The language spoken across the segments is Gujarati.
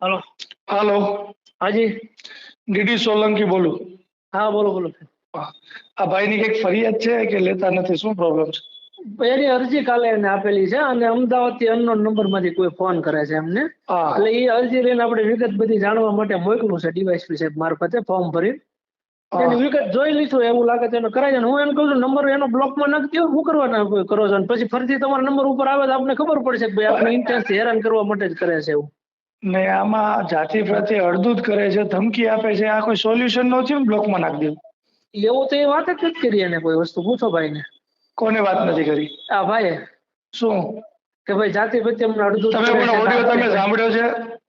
હાલો. હલો. હાજી. ડીડી સોલંકી બોલું. હા બોલો બોલો આ ભાઈની કંઈક ફરિયાદ છે કે લેતા નથી? શું પ્રોબ્લેમ છે? એની અરજી કાલે એને આપેલી છે અને અમદાવાદથી અનનોન નંબરમાંથી કોઈ ફોન કરે છે એમને. એટલે એ અરજી લઈને આપણે વિગત બધી જાણવા માટે મોકલું છે ડીવાયસપી સાહેબ મારફતે ફોર્મ ભરી એની વિગત જોઈ લીધું એવું લાગે છે એને કરાય હું એમ કહું છું નંબર એનો બ્લોકમાં નાખી દો શું કરવાના કરો છો? પછી ફરીથી તમારા નંબર ઉપર આવે તો આપને ખબર પડશે કે ભાઈ આપણે ઇન્ટરેસ્ટ હેરાન કરવા માટે જ કરે છે એવું. ને આમાં જાતિ પ્રત્યે અડધૂત કરે છે ધમકી આપે છે આ કોઈ સોલ્યુશન નો થયું ને બ્લોકમાં નાખી દેવું એવું તો એ વાત જ નથી કરી એને કોઈ વસ્તુ. પૂછો ભાઈને. કોને વાત નથી કરી? આ ભાઈ શું? કે ભાઈ જાતિ પ્રત્યે અમને અડધું તમે પણ ઓડિયો તમે સાંભળ્યો છે?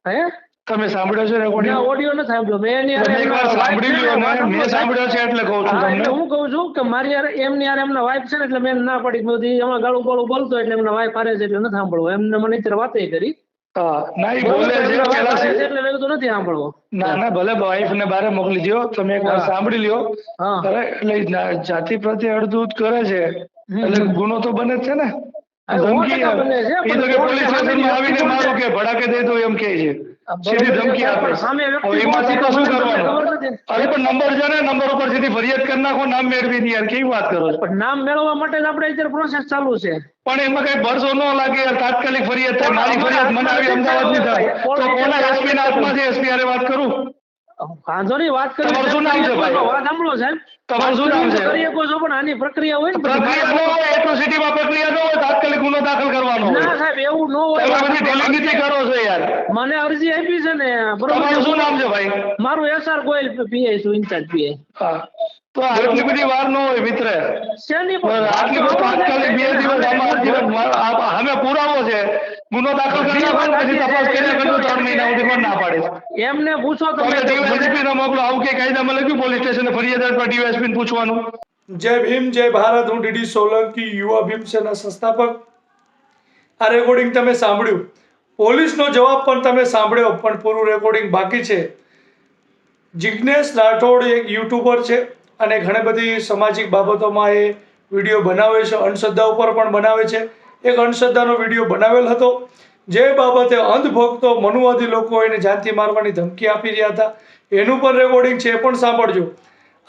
હે? તમે સાંભળ્યો છે ના ઓડિયો નથી સાંભળ્યો. મેં એની એકવાર સાંભળી લ્યો ને, ને મેં સાંભળ્યો છે એટલે કહું છું તમને. હું કહું છું કે મારી યાર એમની યાર એમના વાઈફ છે ને એટલે મેં ના પડી. ઈ એમાં ગાળું ગાળું બોલતો એટલે એમના વાઈફ હારે છે એટલે નથી સાંભળવું. એમને મને અત્યારે વાતે કરી. ના ઈ બોલે છે પેલા હારે છે છે. એટલે મેં કીધું નથી સાંભળવો. ના ના ભલે વાઈફ ને બારે મોકલી દો તમે એક વાર સાંભળી લ્યો. હા. અરે એટલે જાતિ પ્રત્યે અડધૂત કરે છે. એટલે ગુનો તો બને જ છે ને. ધમકી એ તો કે પોલીસ? આવીને કોણ કે ભડાકે દે તો એમ કે છે. સીધી ધમકી આપે પણ છે. સામે વ્યક્તિ હવે એમાંથી તો શું કરવાનું? અરે પણ નંબર છે ને નંબર ઉપર સીધી ફરિયાદ કરી નાખો નામ મેળવી યાર કેવી વાત કરો છો? પણ નામ મેળવવા માટે જ આપણે અત્યારે પ્રોસેસ ચાલુ છે. પણ એમાં કઈ ભરસો ન લાગે યાર તાત્કાલિક ફરિયાદ થાય મારી ફરિયાદ મને આવી અમદાવાદની થાય? તો કોના એસપી ના હાથમાં છે? એસપી વાત કરું? વાંધો વાત કરી તમારું શું નામ છે ભાઈ? વાત સાંભળો સાહેબ. તમારું શું નામ છે? કરી શકો છો પણ આની પ્રક્રિયા હોય ને પ્રક્રિયા ન એટ્રોસિટીમાં પ્રક્રિયા ન હોય તાત્કાલિક ગુનો દાખલ કરવાનો ના સાહેબ એવું ન તમે બધી ઢીલીગીરી કરો છો યાર. મને અરજી આપી છે ને તમારું શું નામ છે ભાઈ? મારું એસઆર ગોયલ પીઆઈ છું ઇન્ચાર્જ પીઆઈ હા. તો આટલી બધી વાર ન હોય મિત્ર. આટલી બધી તાત્કાલિક બે દિવસ આમાં અમે પુરાવો છે. ગુનો દાખલ કરી નાખો પછી તપાસ કર્યા કરજો ત્રણ મહિના સુધી પણ ના પાડે. એમને પૂછો તમે તમે ડીવાયએસપી ને મોકલો આવું કે કાયદામાં લખ્યું પોલીસ સ્ટેશન ફરિયાદ પર ડીવાયએસપી ને પૂછવાનું. જય ભીમ જય ભારત હું ડીડી સોલંકી યુવા ભીમસેના સંસ્થાપક. આ રેકોર્ડિંગ તમે સાંભળ્યું. પોલીસનો જવાબ પણ તમે સાંભળ્યો પણ પૂરું રેકોર્ડિંગ બાકી છે. જિજ્ઞેશ રાઠોડ એક યુટ્યુબર છે અને ઘણી બધી સામાજિક બાબતોમાં એ વીડિયો બનાવે છે અંધશ્રદ્ધા ઉપર પણ બનાવે છે. એક અંધશ્રદ્ધાનો વીડિયો બનાવેલ હતો. જે બાબતે અંધભક્તો મનુવાદી લોકો એને જાનથી મારવાની ધમકી આપી રહ્યા હતા. એનું પણ રેકોર્ડિંગ છે, એ પણ સાંભળજો.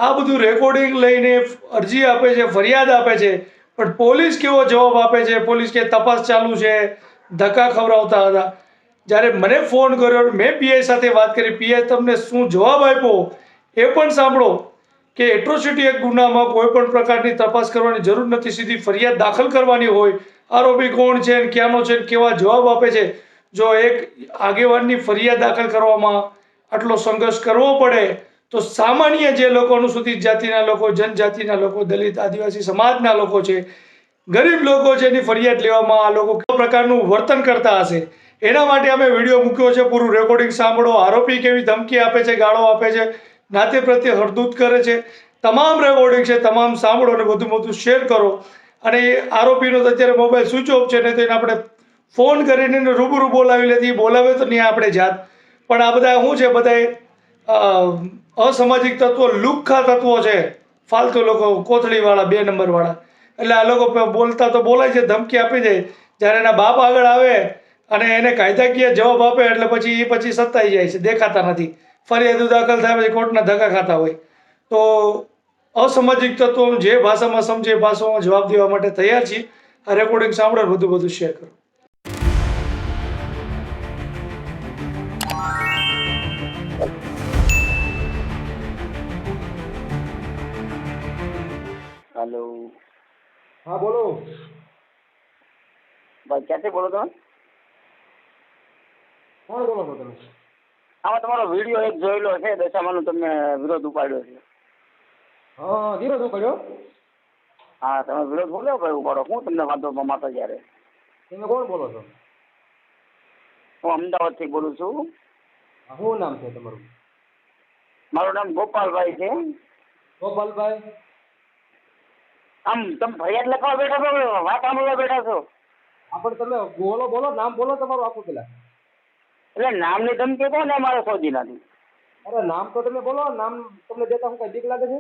આ બધું રેકોર્ડિંગ લઈને અરજી આપે છે, ફરિયાદ આપે છે, પણ પોલીસ કેવો જવાબ આપે છે? પોલીસ કે તપાસ ચાલુ છે, ધક્કા ખવડાવતા હતા. જ્યારે મને ફોન કર્યો, મેં પીઆઈ સાથે વાત કરી, પીઆઈ તમને શું જવાબ આપ્યો? એ પણ સાંભળો કે એટ્રોસિટી એક ગુનામાં કોઈ પણ પ્રકારની તપાસ કરવાની જરૂર નથી. સીધી ફરિયાદ દાખલ કરવાની હોય આરોપી કોણ છે ને ક્યાંનો છે કેવા જવાબ આપે છે? જો એક આગેવાનની ફરિયાદ દાખલ કરવામાં આટલો સંઘર્ષ કરવો પડે, તો સામાન્ય જે લોકો અનુસૂચિત જાતિના લોકો, જનજાતિના લોકો, દલિત, આદિવાસી સમાજના લોકો છે, ગરીબ લોકો છે, એની ફરિયાદ લેવામાં આ લોકો કેવા પ્રકારનું વર્તન કરતા હશે? એના માટે અમે વીડિયો મૂક્યો છે, પૂરું રેકોર્ડિંગ સાંભળો. આરોપી કેવી ધમકી આપે છે, ગાળો આપે છે, નાતે પ્રત્યે હરદૂત કરે છે. તમામ રેકોર્ડિંગ છે, તમામ સાંભળો અને વધુ વધુ શેર કરો. અને એ આરોપીનો તો અત્યારે મોબાઈલ સ્વિચ ઓફ છે ને તો એને આપણે ફોન કરીને એને રૂબરૂ બોલાવી લેતી. બોલાવે તો નહીં આપણે જાત. પણ આ બધા શું છે? બધાએ અસામાજિક તત્વો, લુખ્ખા તત્વો છે. ફાલતુ લોકો, કોથળીવાળા, બે નંબરવાળા. એટલે આ લોકો બોલતા તો બોલાય છે, ધમકી આપી દે. જ્યારે એના બાપ આગળ આવે અને એને કાયદાકીય જવાબ આપે, એટલે પછી એ પછી સત્તાઈ જાય છે, દેખાતા નથી. ફરિયાદો દાખલ થાય, પછી કોર્ટના ધક્કા ખાતા હોય. તો અસામાજિક તત્વો જે ભાષામાં સમજે ભાષામાં જવાબ દેવા માટે તૈયાર છીએ. આ રેકોર્ડિંગ સાંભળો વધુ વધુ શેર કરો. હેલો હા બોલો. ભાઈ ક્યાંથી બોલો તમે? કોણ બોલો છો તમે. આમાં તમારો વીડિયો એક જોયેલો છે દશામાનો તમને વિરોધ ઉપાડ્યો છે. હા ધીરજ ઉપાડ્યો હા તમે વિરોધ બોલ્યો કયો ઉપાડો હું તમને વાંધો માતો જ્યારે. તમે કોણ બોલો છો? હું અમદાવાદથી બોલું છું. શું નામ છે તમારું? મારું નામ ગોપાલભાઈ છે. ગોપાલભાઈ? આમ તમે ફરિયાદ લખવા બેઠા છો વાત સાંભળવા બેઠા છો? આપણે તમે બોલો બોલો નામ બોલો તમારું આખું પેલા. એટલે નામની ધમકી કહો ને મારે સોજી નથી અરે નામ તો તમે બોલો નામ તમને દેતા હું કઈ બીક લાગે છે?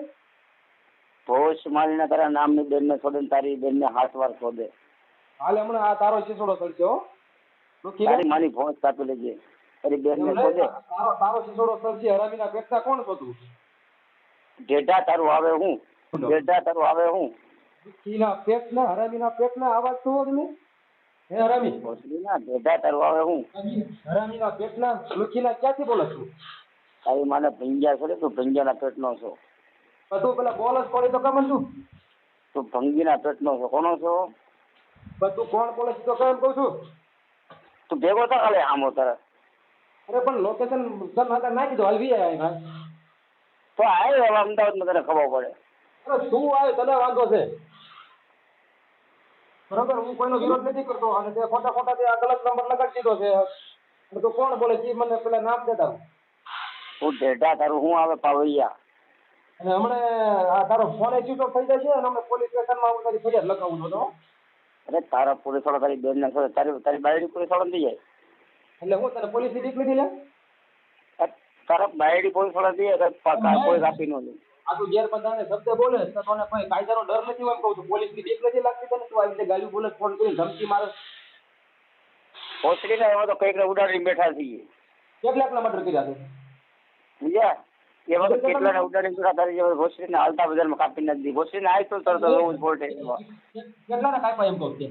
ભોશ મારીને તારા નામની ની બેન ને તારી બેન ને હાથ વાર છોડે હાલ હમણાં આ તારો શીસોડો કરશે હો. તારી માની ભોંસ કાપી લેજે. તારી બેન ને છોડે તારો તારો સિસોડો હરામી ના પેટના કોણ છો તું તારું આવે હું. ઢેઢા તારું આવે હું. હરાવી ના પેટ ના આવાજ તો તમે? હે હરામી? ભોસડીના ઢેઢા તારું આવે હું. ના લુકી ના ક્યાંથી બોલો છું? તારી માને ભંગ્યા છોડે તું ભંજા ના પેટ નો છો. તું પેલા બોલ જ કોળી તો કેમ છું તું ભંગીના પેટનો છો કોનો છો? બધું કોણ બોલે તો કેમ કહું છું? તું ભેગો થા અલે આમો તારે અરે પણ લોકેશન તને હાથે નાખી દો હલવી આય ભાઈ તો આવ્યો હવે અમદાવાદમાં તને ખબર પડે. અરે તું આવે તને વાંધો છે? બરોબર હું કોઈનો વિરોધ નથી કરતો અને તે ખોટા ખોટા તે ગલત નંબર લગાડી દીધો છે. તો કોણ બોલે છે મને પેલા નામ દેતા હું ડેટા તારું હું આવે પાવૈયા. અને હમણે આ તારો ફોન સ્વિચ ઓફ થઈ જાય છે અને હમણે પોલીસ સ્ટેશનમાં હું તારી ફરિયાદ લખાવું તો. અરે તારા પોલીસ વાળો તારી બેન ને તારી તારી બાયડી પોલીસ વાળો થઈ જાય. એટલે હું તને પોલીસની દીકરી લે? તારા બાયડી પોલીસવાળા તો કોઈ કાપી નો લે આ તું ગેરબંધાને શબ્દ બોલે તો તને કોઈ કાયદાનો ડર નથી હોય એમ કહું છું. પોલીસની બીક નથી લાગતી તને તું આવી રીતે ગાલી બોલે ફોન કરીને ધમકી મારે ભોસડીના એમાં તો કંઈક ને ઉડાડીને બેઠા છીએ. કેટલાકના મર્ડર કર્યા છે? સમજ્યા? એમાં વખત કેટલા ને ઉડાડીને બેઠા તારી જેવા ભોસડીને હાલતા બજારમાં કાપી નથી ભોસડીને આવી તો તરત જવું જ પોલીસ કેટલા કેટલાના કાપ્યા એમ કહું કે?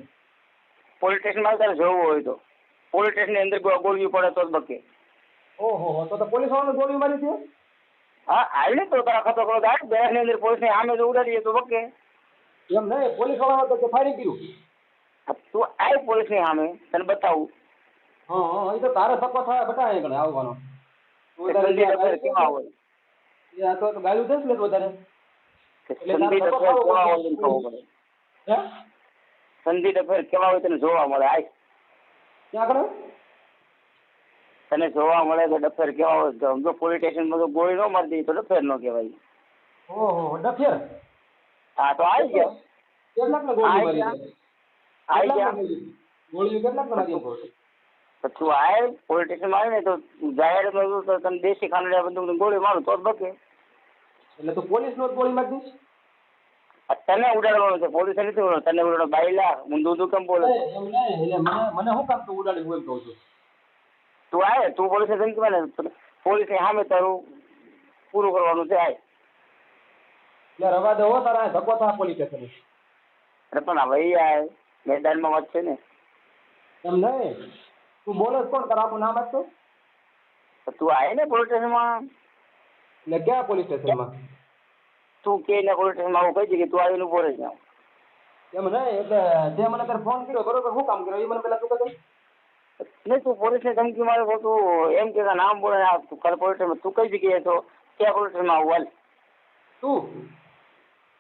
પોલીસ સ્ટેશનમાં તારે જવું હોય તો. પોલીસ સ્ટેશનની અંદર ગો- ગોળવી પડે તો જ બકે. ઓહો તો તો પોલીસ વાળાને ગોળી મારી હતી હા આવી ને તો તારા ખતો કરો આઠ બેસની અંદર પોલીસની આમે જો ઉડાડીએ તો બકે. એમ નહીં પોલીસવાળા તો ફાયરિંગ કર્યું તું આય પોલીસની સામે તને બતાવું. હા હા એ તો તારે ધક્કો થાય બતાવે આવવાનો. તું કેમ તારે આ તો ગાયું દસ લે વધારે? સંદીપ અફેર કેવા હોય તને જોવા મળે? આય. ક્યાં આગળ? તને જોવા મળે કે ડફેર કેવા હોય તો જો પોલીસ સ્ટેશનમાં તો ગોળી નો મારી દે તો ડફેર નો કહેવાય. ઓહો ડફેર? હા તો આવી ગયા. કેટલાક ગોળી મારી આવી ગયા. ગોળી? કેટલાક મારી? તો તું આય પોલીસ સ્ટેશનમાં આવે ને તો જાહેરમાં જો તો તને દેશી ખાનડિયા બધું ગોળી મારું તો બકે. એટલે તું પોલીસ નો ગોળી મારી દઈશ તને ઉડાડવાનું છે પોલીસે નથી ઉડાડવાનું તને ઉડાડો બાયલા હું દૂધ કેમ બોલે? એમ નહીં એટલે મને મને શું કામ તું ઉડાડી હું એમ કહું છું. તું આય તું પોલીસે ધમકી કહેવાય ને પોલીસની સામે તારું પૂરું કરવાનું છે આય. એટલે રવા દો તારા ધક્કો થા પોલીસ સ્ટેશન. અરે પણ હવે આય મેદાનમાં વાત છે ને. એમ નહીં. તું બોલે કોણ તારા નામ આપતો તું. આય ને પોલીસ સ્ટેશનમાં એટલે ક્યાં પોલીસ સ્ટેશનમાં તું કે ને પોલીસ સ્ટેશનમાં આવું કહી દે કે તું આવીને ઊભો રહી જાવ એમ નહીં એટલે તે મને તારે ફોન કર્યો બરોબર શું કામ કર્યો? એ મને પેલા તું કહે નહીં તું પોલીસને ધમકી મારે તું એમ કે નામ બોલે આ તું કાલે પોલીસ તું કઈ જગ્યાએ છો ક્યાં પોલીસ સ્ટેશનમાં આવું હાલ. તું?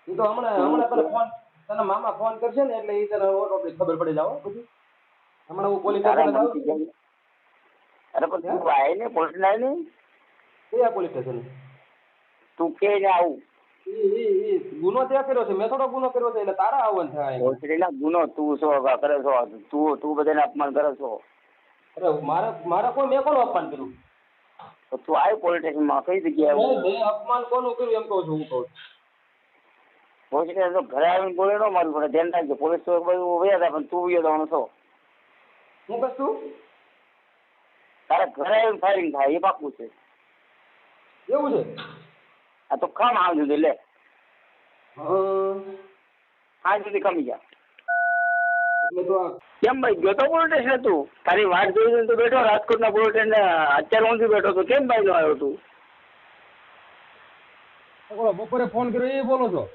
એ તો હમણાં હમણાં તને ફોન તને મામા ફોન કરશે ને એટલે એ તને ઓટોમેટિક ખબર પડી જાવ પછી. હમણાં હું પોલીસ સ્ટેશન અરે પણ તું આય ને પોલીસ સ્ટેશન ને? કયા પોલીસ સ્ટેશન? તું કે ને આવું. ગુનો ત્યાં કર્યો છે. મેં થોડો ગુનો કર્યો છે એટલે તારા આવવાનું થાય પોલીસ ગુનો તું છો કરે છો? તું તું બધાને અપમાન કરે છો? અરે મારા મારે કોઈ મેં કોનું અપમાન કર્યું? તું આય પોલીસ સ્ટેશનમાં કઈ જગ્યાએ આવું? મેં અપમાન કોનું કર્યું એમ કહું છું હું કહું. પોલીસ સ્ટેશન ઘરે આવીને બોલે ન મારવી પડે ધ્યાન રાખજો પોલીસ તો બધું વયા હતા પણ તું વયો જવાનો છો. હું કશું તારે ઘરે આવીને ફાયરિંગ થાય એ પાકું છે. એવું છે? આ તો કામ આવ સુધી લે. હં. સુધી કમી જા. કેમ ભાઈ ગયો તો પોલીસ સ્ટેશન તું. તારી વાટ જોઈ તો બેઠો રાજકોટના પોલીસ ને અત્યારે હું બેઠો તો કેમ ભાઈ નો આવ્યો તું? બપોરે ફોન કર્યો એ બોલો છો.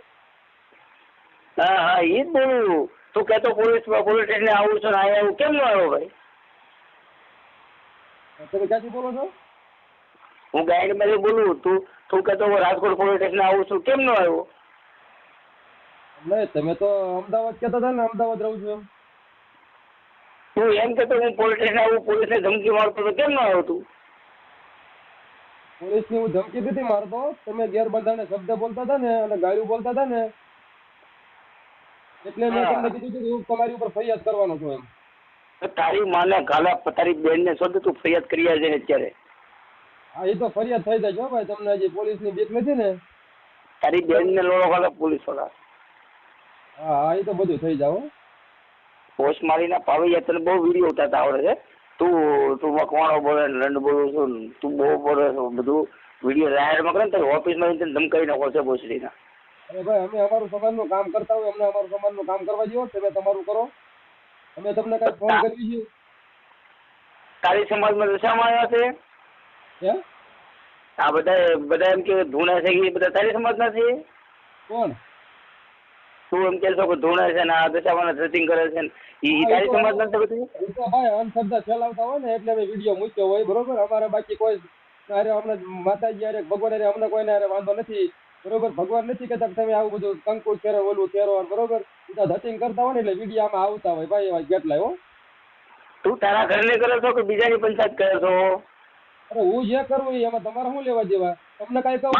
હા હા એ જ બોલું. તું કહેતો પોલીસ પોલીસ સ્ટેશન આવું છું અહીંયા આવું. કેમ નો આવ્યો ભાઈ? તમે ક્યાંથી બોલો છો? હું ગાઈડમાંથી બોલું. તું તું કહેતો હું રાજકોટ પોલીસ સ્ટેશન આવું છું. કેમ નો આવ્યો? નહીં તમે તો અમદાવાદ કહેતા હતા ને અમદાવાદ રહું છું એમ. તું એમ કહેતો હું પોલીસ સ્ટેશન આવું પોલીસને ધમકી મારતો તો કેમ નો આવ્યો તું? પોલીસની હું ધમકી દીધી મારતો. તમે ગેરબંધારણે શબ્દ બોલતા હતા ને અને ગાળ્યું બોલતા હતા ને એટલે મેં તમને કીધું કે હું તમારી ઉપર ફરિયાદ કરવાનો છું એમ. તારી માને ગાલા તારી બેનને શોધ તું ફરિયાદ કરી આવજે ને અત્યારે. હા એ તો ફરિયાદ થઈ જાય ભાઈ. તમને હજી પોલીસની બીક નથી ને? તારી બેન ને લોડો ગાલો પોલીસવાળા હા હા એ તો બધું થઈ જાવ પોસ્ટ મારીને પાવી તને બહુ વીડિયો ઉતારતા આવડે છે. તું તું મકવાણો બોલે લંડ બોલું છું તું બહુ બોલે છો. બધું વીડિયો માં કરે ને તારી ઓફિસમાં માં ધમકાવી નાખો છે ભોસડીના અરે ભાઈ અમે અમારું સમાજનું કામ કરતા હોય અમને અમારું સમાજનું કામ કરવા દો તમે તમારું કરો. અમે તમને કઈ ફોન કરી છે તારી સમાજમાં દશામાં આવ્યા છે? આ બધા બધા એમ કે ધૂણા છે કે એ બધા તારી સમાજના છે? કોણ? તું એમ કે છો કે ધૂણા છે ને આ દશામાં ધ્રતિંગ કરે છે ઈ તારી સમાજના છે બધું? ભાઈ અંધશ્રદ્ધા ફેલાવતા હોય ને એટલે અમે વીડિયો મૂક્યો હોય બરોબર? અમારે બાકી કોઈ અરે અમને માતાજી અરે ભગવાન અરે અમને કોઈને અરે વાંધો નથી. બરોબર? ભગવાન નથી કહેતા કે તમે આવું બધું કંકુ કેરો ઓલું કેરો બરોબર? બધા ધતિંગ કરતા હોય ને એટલે વીડિયો આવતા હોય. ભાઈ એવા કેટલાય હો. તું તારા ઘરને કરો છો કે બીજાની પંચાયત કરો છો? અરે હું જે કરું એમાં તમારે શું લેવા દેવા? તમને કઈ કહું.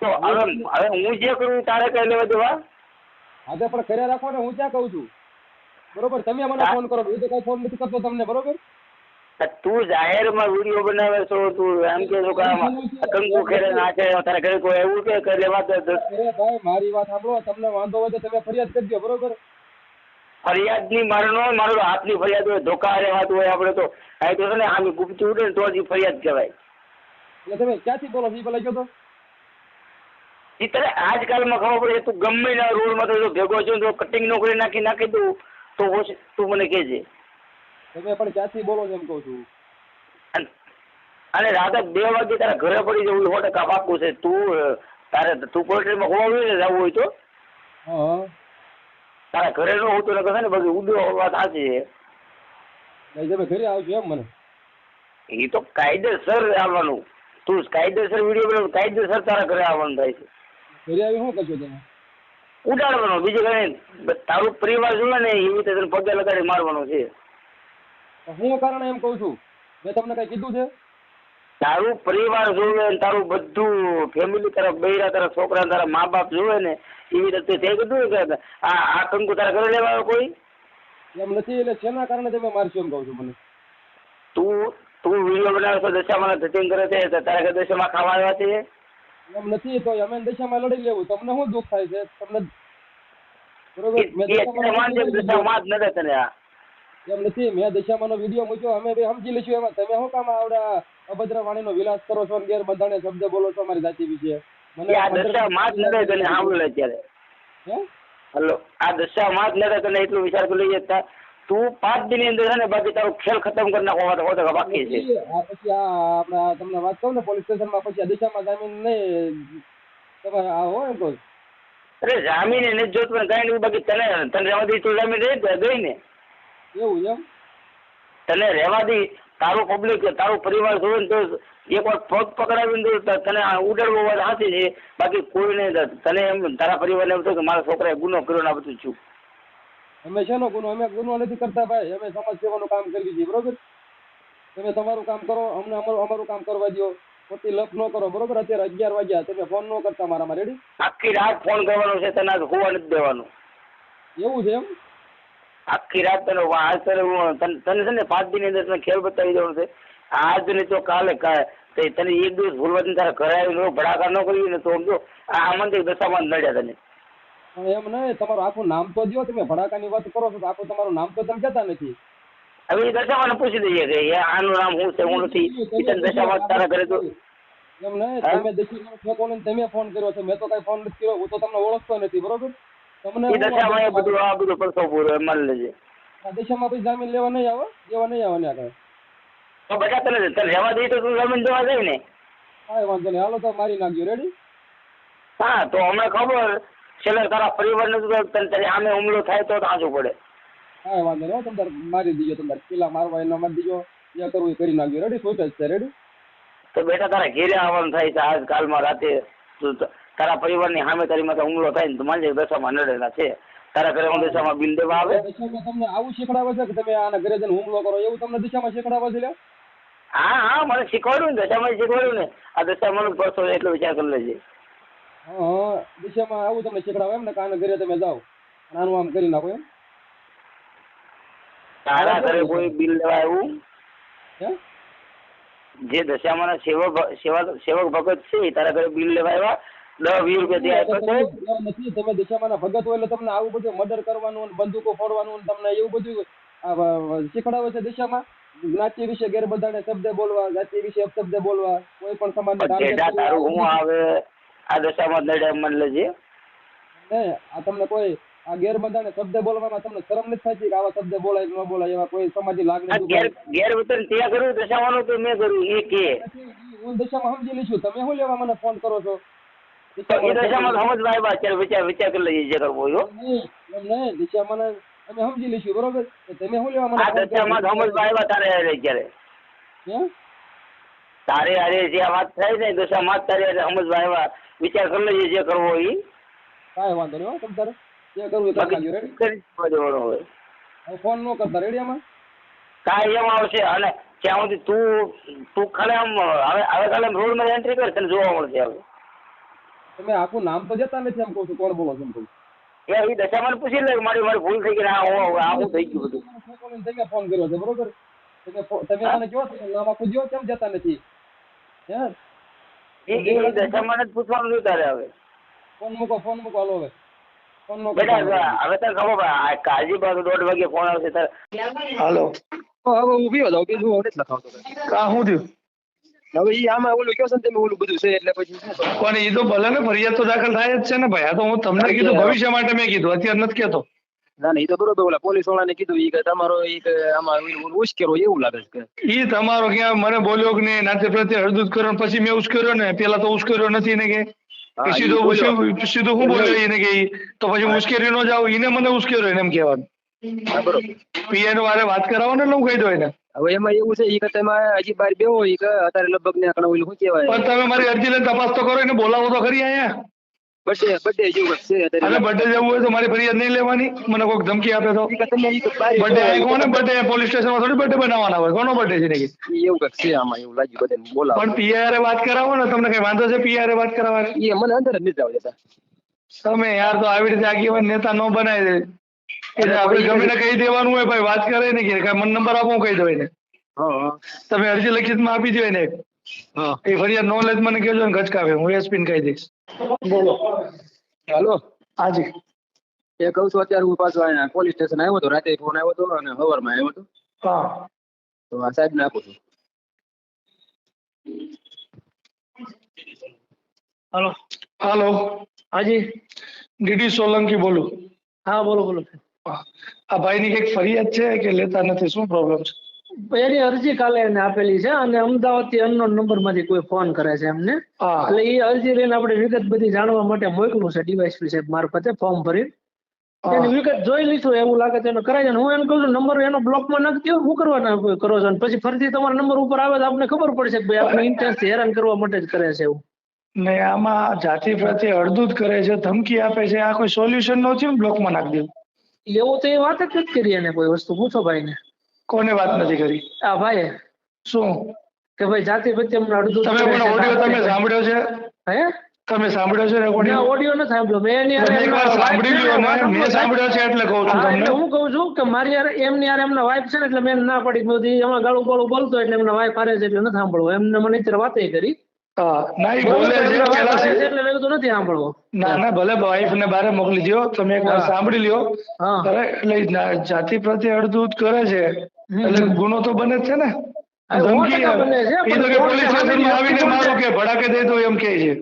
તો હવે હવે હું જે કરું તારે કઈ લેવા દેવા? આજે પણ કર્યા રાખો ને હું ક્યાં કહું છું. બરોબર? તમે મને ફોન કરો. હું તો કઈ ફોન નથી કરતો તમને બરોબર? તું જાહેરમાં વીડિયો બનાવે છો તું એમ કે છો કે કંકુ ખેરે નાખે તારે ઘરે કોઈ એવું કે. અરે ભાઈ મારી વાત સાંભળો તમને વાંધો હોય તો તમે ફરિયાદ કરી દો બરોબર? ફરિયાદની મારો નો મારો હાથની ફરિયાદ હોય ધોકા રહેવાતું હોય આપણે તો. આ તો ને આમ ગુપચી ઉડે તો જ ફરિયાદ કહેવાય. એટલે તમે ક્યાંથી બોલો છો પેલા કહો તો? ઈ તને આજકાલમાં ખબર પડે તું ગમે ના રોડમાં તો ભેગો છો તો કટિંગ નોકરી નાખી નાખી દઉં. તો તું મને કહેજે. તમે પણ ક્યાંથી બોલો છો એમ કહું છું. અને- રાતે બે વાગે તારા ઘરે પડી જવું સો ટકા પાકું છે. તું તારે તું પોલ્ટ્રીમાં હોવા જોઈએ ને જવું હોય તો? તારા ઘરે ન હોતું ને કહે ને બાકી ઉડો વાત સાચી છે. તમે ઘરે આવજો એમ મને. એ તો કાયદેસર આવવાનું. તું કાયદેસર વીડિયો બનાવ કાયદેસર તારા ઘરે આવવાનું થાય છે. ઘરે આવી શું કરશો તમે? ઉડાડવાનો બીજું કઈ તારું પરિવાર જોવે ને એવી રીતે તને પગે લગાડી મારવાનું છે. હું કારણ એમ કહું છું મેં તમને કઈ કીધું છે? તારું પરિવાર જોવે ને તારું બધું ફેમિલી તરફ બૈરા તરફ છોકરા તારા મા બાપ જોવે ને એવી રીતે તે કીધું કે આ આ કંકુ તારા ઘરે લેવા કોઈ? એમ નથી એટલે શેના કારણે તમે મારશો એમ કહું છું મને? તું તું વીડિયો બનાવે તો દશામાં ધતિંગ કરે છે તારા ઘરે દશામાં ખાવા આવ્યા છે? એમ નથી તો અમે દશામાં લડી લેવું તમને શું દુઃખ થાય છે? તમને બરોબર? મેં દશામાં જ નથી તને આ. એમ નથી મેં દશામાંનો વીડિયો મૂક્યો અમે ભાઈ સમજી લઈશું એમાં. તમે શું કામ આવડા અભદ્ર વાણીનો વિલાસ કરો છો અને ગેરબંધારણીય શબ્દ બોલો છો અમારી જાતિ વિશે? મને આ દશામાં જ નડે તને સાંભળે અત્યારે. હેલો આ દશા માં જ નડે તને એટલું વિચાર કરી લઈએ તું પાંચ દિનની અંદર છે ને બાકી તારો ખેલ ખતમ કરી નાખો વાત હોય બાકી છે. પછી આ આપણે તમને વાત કહું ને પોલીસ સ્ટેશનમાં પછી આ દિશામાં જામીન નહીં. તમારે આ હોય એમ કહું અરે જામીન એ જોત પણ કઈ નહીં બાકી તને તને રહેવા દઈ તું જામીન રહી ગઈ ને. એવું એમ? તને રહેવા દઈ તારું પબ્લિક તારું પરિવાર જોવે ને તો એક વાર પગ પકડાવીને તો તને ઉડાડવો વાત સાચી છે. બાકી કોઈ નહીં તને એમ તારા પરિવારને એમ થયું કે મારા છોકરાએ ગુનો કર્યો ને આ બધું છું અમે શેનો ગુનો અમે ગુનો નથી કરતા ભાઈ. અમે સમાજ સેવાનું કામ કરીએ છીએ બરોબર? તમે તમારું કામ કરો અમને અમારું અમારું કામ કરવા દો ખોટી લફ ન કરો બરોબર? અત્યારે અગિયાર વાગ્યા તમે ફોન ન કરતા મારામાં રેડી આખી રાત ફોન કરવાનો છે તને હોવા નથી દેવાનું. એવું છે એમ? આખી રાત તને આજ તને હું છે ને પાંચ દિન અંદર તને ખેલ બતાવી દેવાનું છે. આજ ને તો કાલે તને એક દિવસ ભૂલવાથી તારા ઘરે આવીને ભડાકા ન કરી ને તો સમજો આ આમંત્રિત દશામાં નડ્યા તને. એમ નહીં તમારું આખું નામ તો જો તમે ભડાકાની વાત કરો છો તો આખું તમારું નામ તો તમે કહેતા નથી. હવે એ દશામાં પૂછી દઈએ કે આનું નામ શું છે હું નથી. દશામાં તારા ઘરે તો એમ નહીં હા? તમે દેશી તમે ફોન કર્યો છે મેં તો કઈ ફોન નથી કર્યો હું તો તમને ઓળખતો નથી બરોબર? તમને એ દશામાં એ બધું આ બધું પરસો પૂરો એમ લેજે આ દિશામાં પછી જામીન લેવા નહીં આવે? લેવા નહીં આવે ને આગળ. તો બધા તને તને રહેવા દઈએ તો તું જમીન દેવા જાય ને. કાંઈ વાંધો નહીં. હાલો તો મારી નાખજો. રેડી હા તો હમણાં ખબર. છેલ્લે તારા પરિવાર ને તને તારી સામે હુમલો થાય તો તાંચું પડે. કાંઈ વાંધો નહીં હો, તમે તાર મારી દીજો તમે તાર કિલ્લા મારવા એના મારી દીજો. જે કરવું એ કરી નાખજો. રેડી જ છે. રેડી તો બેટા તારા ઘેરે આવવાનું થાય છે. આજકાલમાં રાતે તું ત- તારા પરિવારની સામે તારી માથે હુમલો થાય ને તો માનજે દશામાં નડેલા છે. તારા ઘરે દશામાં બિલ દેવા આવે? તમને આવું શીખડાવે છે કે તમે આના ઘરે જઈને હુમલો કરો? એવું તમને દિશામાં શીખડાવે છે હા હા મને શીખવાડ્યું ને દશામાં શીખવાડ્યું ને. આ દશામાં પરસો એટલો વિચાર કરી લેજે. હા દિશામાં આવું તમને શીખડાવે એમ ને કે આના ઘરે તમે જાઓ આનું આમ કરી નાખો એમ? તારા ઘરે કોઈ બિલ લેવા આવ્યું હે? જે દશામાં સેવક સેવક ભગત છે તારા ઘરે બિલ લેવા આવ્યા દસ વીસ રૂપિયા છે નથી તમે દિશામાં ભગત હોય એટલે તમને આવું બધું મર્ડર કરવાનું અને બંદૂકો ફોડવાનું અને તમને એવું બધું આ વ- વ- શીખવાડે છે દિશામાં? જ્ઞાતિ વિશે ગેરબંધારણીય શબ્દ બોલવા જાતિ વિશે અપશબ્દ બોલવા કોઈ પણ તારું હું આવે આ દશામાં નડે મન લેજે. ને આ તમને કોઈ આ ગેરબંધારણીય શબ્દ બોલવામાં તમને શરમ નથી થતી કે આવા શબ્દ બોલાય ન બોલાય એવા કોઈ સમાજની લાગણી ગેર દુભાય? ત્યાં કર્યું દશામાનું તો મેં કર્યું? એ કે. હું દશામાં સમજી લઈશું. તમે શું લેવા મને ફોન કરો છો? એ દશામાં સમજવા આવ્યા અત્યારે વિચાર વિચાર કરી લઈએ જે કરવો હોય નહીં, એમ અમે સમજી લઈશું બરોબર? તમે શું લેવા મને આ દશામાં સમજવા આવ્યા તારે અત્યારે? તારે હારે જે વાત થાય ને દશામાં તારે સમજવા આવ્યા. વિચાર કરી લઈએ જે કરવો હોય. કાંઈ વાંધો નહીં તમ તારે. જે કરવું તો રેડી હોય. ફોન ન કરતા રેડી આમાં? કાંઈ એમ આવશે અને ત્યાં સુધી તું તું ખાલી આમ હવે હવે ખાલી રોડમાં એન્ટ્રી કર તને જોવા મળશે હવે. તમે આખું નામ તો જતા નથી એમ કહું છું કોણ બોલો છો એમ કહું. એ ઈ દશામાં પૂછી લે મારી મારી ભૂલ થઈ ગઈ ને આ હું આ હું થઈ ગયું બધું. કોણ તમે ફોન કર્યો છે બરોબર? તમે તમે મને કહો છો નામ આખું જો કેમ જતા નથી? હે? એ એ દશામાં જ પૂછવાનું નહીં તારે હવે. ફોન મૂકો ફોન મૂકો હાલો હવે. ફોન નો બેટા હવે તને ખબર કાળજી બાજુ દોઢ વાગે ફોન આવશે તારે. હાલો. હવે હું પીવો જાઉં બીજું હું નથી લખાવતો. કા શું થયું? હવે ઈ આમાં ઓલું કયો તમે ઓલું બધું છે એટલે પછી શું પણ એ તો ભલે ને ફરિયાદ તો દાખલ થાય જ છે ને ભાઈ. આ તો હું તમને કીધું ભવિષ્ય માટે મેં કીધું અત્યારે નથી કેતો ના ના ઈ તો બરોબર ઓલા પોલીસ વાળાને કીધું ઈ કે તમારો ઈ કે આમાં ઉશ્કેરો એવું લાગે છે કે. ઈ તમારો ક્યાં મને બોલ્યો કે નાતે પ્રત્યે હળદૂત કર્યો પછી મેં ઉશ્કેર્યો ને પેલા તો ઉશ્કેર્યો નથી ને કે. સીધો સીધો હું બોલ્યો એને કે તો પછી ઉશ્કેરી નો જાવ એને મને ઉશ્કેર્યો એને એમ કહેવાનું. બરોબર. પીએ નો મારે વાત કરાવો ને એટલે હું કહી દઉં એને. હવે એમાં એવું છે એ કે તમે હજી બહાર બેહો એ કે અત્યારે લગભગ ને ઘણું ઓલું શું કહેવાય? પણ તમે મારી અરજી લઈને તપાસ તો કરો એને બોલાવો તો ખરી અહીંયા. બર્થડે બર્થડે જેવું છે અને બર્થડે જવું હોય તો મારી ફરિયાદ નહીં લેવાની મને કોઈક ધમકી આપે તો. બર્થડે આવી કોને બર્થડે પોલીસ સ્ટેશનમાં થોડી બર્થડે બનાવવાના હોય. કોનો બર્થડે છે ને એવું કંઈક છે આમાં એવું લાગ્યું બધાને બોલાવો. પણ પીઆરે વાત કરાવો ને તમને કઈ વાંધો છે પીઆરે વાત કરાવવાની? એ મને અંદર જ નહીં દેતા તમે યાર તો આવી રીતે આગેવાન નેતા ન બનાવી દે. એટલે આપણે ગમે કહી દેવાનું હોય ભાઈ વાત કરે ને કે મને નંબર આપો હું કહી દઉં એને. તમે અરજી લખિતમાં આપી દો એને હા. એ ફરિયાદ નો લે મને કહેજો ને ગચકાવે. હું એસપી ને કહી દઈશ. બોલો. હાલો. હાજી. એ કહું છું અત્યારે હું પાછો અહીંયા પોલીસ સ્ટેશન આવ્યો હતો રાતે ફોન આવ્યો હતો અને સવારમાં આવ્યો હતો હા. તો આ સાહેબને આપું છું. હાલો. હાલો. હાજી. ડીડી સોલંકી બોલું. હા બોલો બોલો. આ ભાઈની કંઈક ફરિયાદ છે કે લેતા નથી? શું પ્રોબ્લેમ છે? એની અરજી કાલે એને આપેલી છે અને અમદાવાદથી અનનોન નંબરમાંથી કોઈ ફોન કરે છે એમને. એટલે એ અરજી લઈને આપણે વિગત બધી જાણવા માટે મોકલું છે ડીવાયસપી સાહેબ મારફતે ફોર્મ ભરી એની વિગત જોઈ લીધું એવું લાગે છે એને કરાય હું એમ કહું છું નંબર એનો બ્લોકમાં નાખી દો શું કરવાના કરો છો? અને પછી ફરીથી તમારા નંબર ઉપર આવે તો આપને ખબર પડશે કે ભાઈ આપણે ઇન્ટેન્સ હેરાન કરવા માટે જ કરે છે એવું. ને આમાં જાતિ પ્રત્યે અડધૂત કરે છે ધમકી આપે છે આ કોઈ સોલ્યુશન નો છે બ્લોક બ્લોકમાં નાખી દેવું એવું તો એ વાત જ નથી કરી એને કોઈ વસ્તુ. પૂછો ભાઈને. કોને વાત નથી કરી? આ ભાઈ શું? કે ભાઈ જાતિ પ્રત્યે અમને અડધું તમે પણ ઓડિયો તમે સાંભળ્યો છે? હે? તમે સાંભળ્યો છે ના રેકોર્ડિંગ ઓડિયો ન સાંભળ્યો. મેં એની તમે એકવાર સાંભળી લ્યો ને. મેં સાંભળ્યો છે એટલે કહું છું તમને. હું કહું છું કે મારી યાર એમની યાર એમના વાઈફ છે ને એટલે મેં ના પડી. મેં એમાં ગાળું ગાળું બોલતો એટલે એમના વાઈફ હારે છે એટલે ન સાંભળવું. એમને મને અત્યારે વાતે કરી. ના ઈ બોલે છે પેલા એટલે મેં કીધું નથી સાંભળવો. ના ના ભલે વાઈફ ને બારે મોકલી દો તમે એક વાર સાંભળી લ્યો. હા. એટલે જાતિ પ્રત્યે અડધૂત કરે છે. એટલે ગુનો તો બને જ છે ને? ધમકી ટકા બને છે, એ તો કે પોલીસ સ્ટેશનમાં આવીને વ્યક્તિ કે ભડાકે દે તો એમ કહે છે.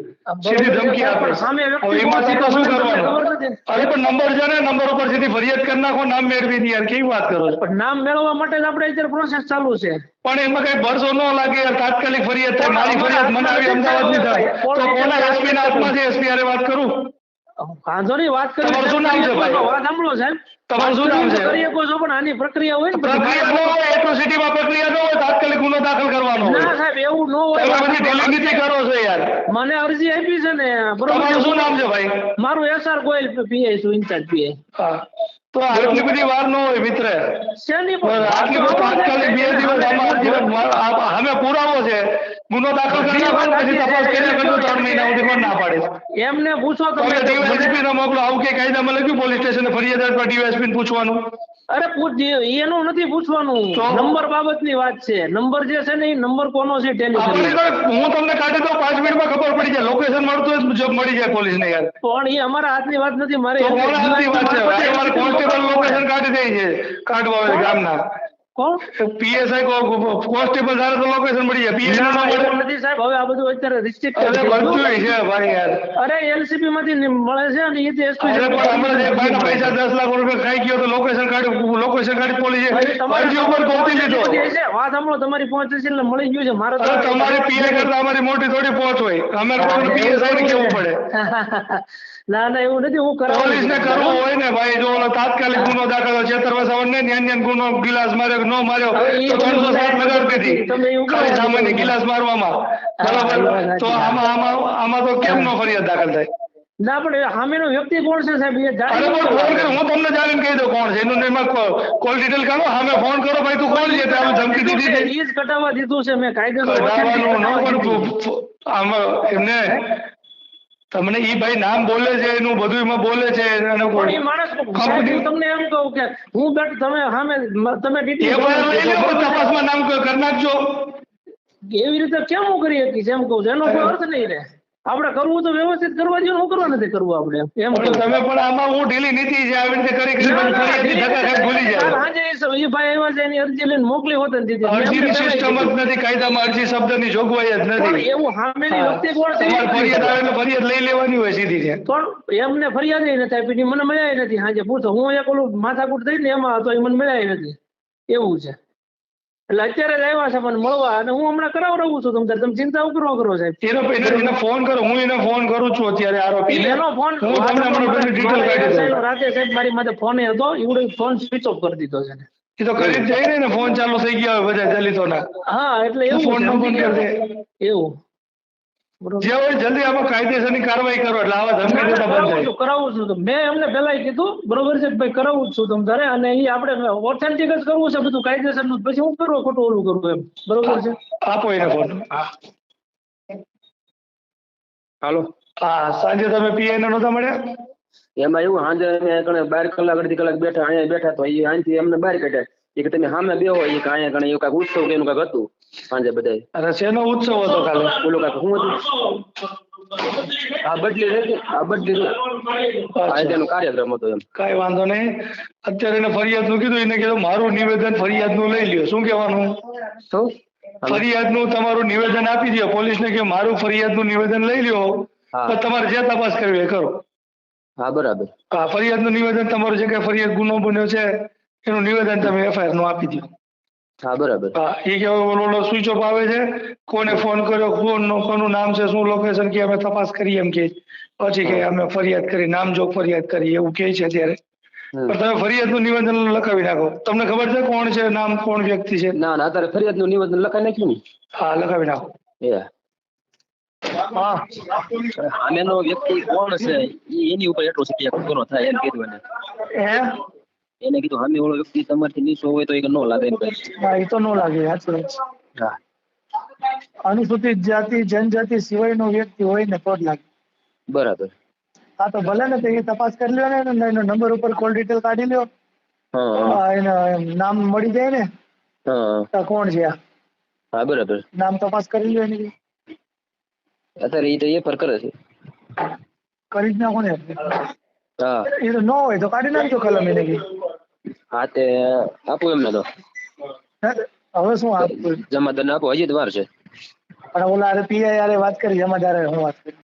સીધી ધમકી આપે. પણ સામે વ્યક્તિ હવે એમાં કોણ છે? તો શું કરવાનું? અરે પણ નંબર છે ને નંબર ઉપર સીધી ફરિયાદ કરી નાખો નામ મેળવી ની યાર કેવી વાત કરો પણ નામ મેળવવા માટે જ આપણે અત્યારે પ્રોસેસ ચાલુ છે. પણ એમાં કઈ ભરસો ન લાગે યાર તાત્કાલિક ફરિયાદ થાય મારી ફરિયાદ મને આવી અમદાવાદની થાય. તો કોના એસપી ના હાથમાંથી એસપી વાત કરું? વાંધો નહીં વાત કરી તમારું શું નામ છે ભાઈ? વાત સાંભળો સાહેબ. તમારું શું નામ છે? કરી શકો છો પણ આની પ્રક્રિયા હોય ને? પ્રક્રિયા ન હોય એટ્રોસિટીમાં પ્રક્રિયા ન હોય તાત્કાલિક ગુનો દાખલ કરવાનો ના સાહેબ એવું ન તમે બધી ઢીલીગીરી કરો છો યાર. મને અરજી આપી છે ને બરોબર. તમારું શું નામ છે ભાઈ? મારું એસઆર ગોયલ પીઆઈ છું ઇન્ચાર્જ પીઆઈ હા. તો આટલી બધી વાર ન હોય મિત્ર. આટલી બધી તાત્કાલિક બે દિવસ આમાં દિવસ અમે પુરાવો છે ગુનો દાખલ કરી નાખો પછી તપાસ કર્યા કરજો ત્રણ મહિના સુધી પણ ના પાડે. એમને પૂછો તમે ડીએસપી ને મોકલો આવું કે કાયદામાં લખ્યું પોલીસ સ્ટેશન ફરિયાદ પર ડીએસપી ને પૂછવાનું. અરે પૂછ એનું નથી પૂછવાનું? નંબર બાબતની વાત છે. નંબર જે છે ને એ નંબર કોનો છે ટેલિફોન હું તમને કાઢી દઉં પાંચ મિનિટમાં ખબર પડી જાય. લોકેશન મળતું હોય જોબ મળી જાય પોલીસ ને યાર. પણ એ અમારા હાથની વાત નથી મારે કોન્સ્ટેબલ લોકેશન કાઢી દે છે કાઢવા ગામના. પીએસઆઈ કોન્સ્ટેબલ સાથે તો લોકેશન મળી જાય. પીએસઆઈ ના, ના એવું મળે નથી સાહેબ હવે આ બધું અત્યારે રિસ્ટ્રિક્ટ છે ભાઈ યાર. અરે એલસીબી માંથી મળે છે અને એ જે SP અરે પણ હમણાં જે ભાઈના પૈસા દસ લાખ રૂપિયા ખાઈ ગયો તો લોકેશન કાઢી લોકેશન કાઢી પોલીસે અરજી ઉપર ગોતી લીધો છે. વાત સાંભળો તમારી પહોંચી છે એટલે મળી ગયું છે મારે તો- તમારી પીઆઈ કરતા અમારી મોટી થોડી પહોંચ હોય. અમે લોકોને પીએસઆઈ ને કેવું પડે? ના ના એવું નથી હું કરાવું પોલીસ ને કરવું હોય ને ભાઈ જો તાત્કાલિક ગુનો દાખલ છે છેતર વસાવણ ને ન્યાન ન્યાન ગુનો ગિલાસ માર્યો કે ન માર્યો તો ત્રણસો સાત કરો. સામાન્ય ગિલાસ મારવામાં. બરાબર? તો આમાં આમાં આમાં તો કેમ નો ફરિયાદ દાખલ થાય? ના પણ સામેનો વ્યક્તિ કોણ છે સાહેબ? એ અરે પણ ફોન કરો હું તમને જાણીને કહી દઉં કોણ છે. એનું નેમ કોલ ડિટેલ કાઢો. સામે ફોન કરો ભાઈ તું કોણ છે તે આમ ધમકી દીધી છે. ઈ જ કટાવવા દીધું છે મેં કાયદેસર ન પણ આમાં એમને તમને ઈ ભાઈ નામ બોલે છે એનું બધું એમાં બોલે છે અને કોઈ માણસ હું તમને એમ કહું કે હું બેટ તમે સામે તમે તપાસમાં નામ કરી નાખજો. એવી રીતે કેમ હું કરી શકીશ એમ કહું છું? એનો કોઈ અર્થ નહીં રહે. આપણે કરવું તો વ્યવસ્થિત કરવા જોઈએ ને હું કરવા નથી કરવું આપણે? એમ તમે પણ આમાં હું ઢીલી નીતિ છે આવી રીતે કરી ભૂલી જાય હાજે એ ભાઈ એવા છે એની અરજી લઈને મોકલી હોત ને અરજીની સિસ્ટમ જ નથી કાયદામાં અરજી શબ્દની જોગવાઈ જ નથી. એવું સામેની વ્યક્તિ કોણ છે? ફરિયાદ આવે ફરિયાદ લઈ લેવાની હોય સીધી છે. પણ એમને ફરિયાદ નથી આપી મને મળ્યા નથી. હાજે પૂછો હું એક ઓલું માથાકૂટ થઈ ને એમાં હતો એ મને મળ્યા નથી. એવું છે. એટલે અત્યારે જ આવ્યા છે મને મળવા અને હું હમણાં કરાવડાવું છું તમને. તમે ચિંતા કરો કરો સાહેબ? એનો એને ફોન કરો. હું એને ફોન કરું છું અત્યારે આરોપી. એનો ફોન હું તમને હમણાં બધી ડિટેલ કાઢી દઉં. રાતે સાહેબ મારી માથે ફોન હતો. એવડો ફોન સ્વિચ ઓફ કરી દીધો છે એ તો કરી જ ને. ફોન ચાલુ થઈ ગયા હોય બધા દલિતોના હા એટલે એવું ફોન નો ફોન કરી દે એવું. જે હોય જલ્દી આમાં કાયદેસરની કાર્યવાહી કરો એટલે આવા ધમકી દેતા બંધ કરાવું થાય. છું કરાવું છું. તો મેં એમને પહેલા કીધું બરોબર છે કે ભાઈ કરાવું જ છું તમ તારે અને એ આપણે ઓથેન્ટિક જ કરવું છે બધું કાયદેસરનું પછી હું કરવા ખોટું ઓલું કરવું એમ. બરોબર છે? આપો એને ફોન હાલો. હા સાંજે તમે પીઆઈ ને નહોતા મળ્યા? એમાં એવું સાંજે અમે બાર કલાક અડધી કલાક બેઠા અહીંયા બેઠા તો એ અહીંથી એમને બહાર કાઢ્યા. એ કે તમે સામે બેહો એ કે અહીંયા કણે એવું કાંઈક ઉત્સવ કે એનું કાંઈક હતું સાંજે બધાય. અરે શેનો ઉત્સવ હતો કાલે? બોલો કાંઈક શું હતું? આ બદલી રહી આ બદલી આ કાર્યક્રમ હતો એમ. કાંઈ વાંધો નહીં. અત્યારે એને ફરિયાદનું કીધું એને કીધું મારું નિવેદન ફરિયાદનું લઈ લ્યો. શું કહેવાનું? શું? ફરિયાદનું તમારું નિવેદન આપી દો પોલીસને કે મારું ફરિયાદનું નિવેદન લઈ લ્યો. તો તમારે જે તપાસ કરવી એ કરો. હા બરાબર. આ ફરિયાદનું નિવેદન તમારું જે કઈ ફરિયાદ ગુનો બન્યો છે એનું નિવેદન તમે એફઆઈઆરનું આપી દો હા બરાબર. હા એ કે ઓલો ઓલો સ્વિચ ઓફ આવે છે? કોને ફોન કર્યો કોણ કોનું નામ છે શું લોકેશન કે અમે તપાસ કરીએ એમ કે. પછી કે અમે ફરિયાદ કરી નામ જો ફરિયાદ કરી એવું કે છે અત્યારે. હમ. પણ તમે ફરિયાદનું નિવેદન લખાવી નાખો. તમને ખબર છે કોણ છે નામ કોણ વ્યક્તિ છે? ના ના અત્યારે ફરિયાદનું નિવેદન લખાઈ નાખ્યું ને. હા લખાવી નાખો. એ. હા. સામેનો વ્યક્તિ કોણ છે ઈ એની ઉપર એટલો છે કે ગુનો થાય એમ કીધું એને. હે? એને કીધું સામે વાળો વ્યક્તિ તમારથી નીચો હોય તો એ નો લાગે હા એ તો નો લાગે સાચી વાત છે. અનુસૂચિત જાતિ જનજાતિ સિવાયનો વ્યક્તિ હોય ને તો જ લાગે. બરાબર. હા તો ભલે ને તો એ તપાસ કરી લ્યો ને એનો નંબર ઉપર કોલ ડિટેલ કાઢી લ્યો. એના નામ મળી જાય ને હા તો કોણ છે હા બરાબર. નામ તપાસ કરી લ્યો એની. અત્યારે એ તો એ પર કરે છે. કરી જ નાખો ને. હા. એ તો ન હોય તો કાઢી નાખજો કલમ એને. હા તે આપું એમને તો. હવે શું આપું? જમાદારને આપો હજી વાર છે. અને ઓલા પીઆઈ યારે વાત કરી જમાદારે હું વાત કરી.